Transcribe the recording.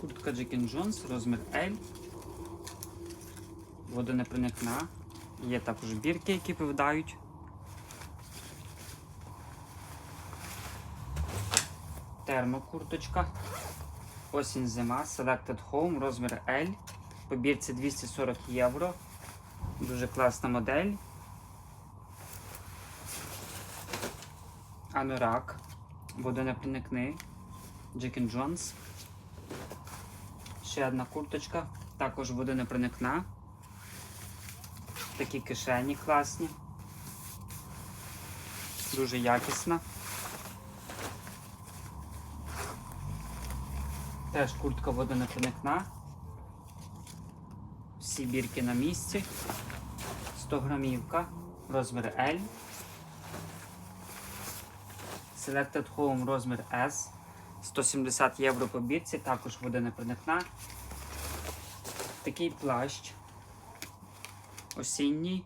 Куртка Джекін Джонс, розмір L. Водонепроникна. Є також бірки, які повидають. Термокурточка. Осінь зима. Selected Home, розмір L. По бірці 240 євро. Дуже класна модель. Анорак. Водонепроникний. Джекін Джонс. Ще одна курточка. Також водонепроникна. Такі кишені класні. Дуже якісна. Теж куртка водонепроникна. Всі бірки на місці. 100 грамівка. Розмір L. Selected Home розмір S. 170 євро по бірці, також водонепроникна. Такий плащ осінній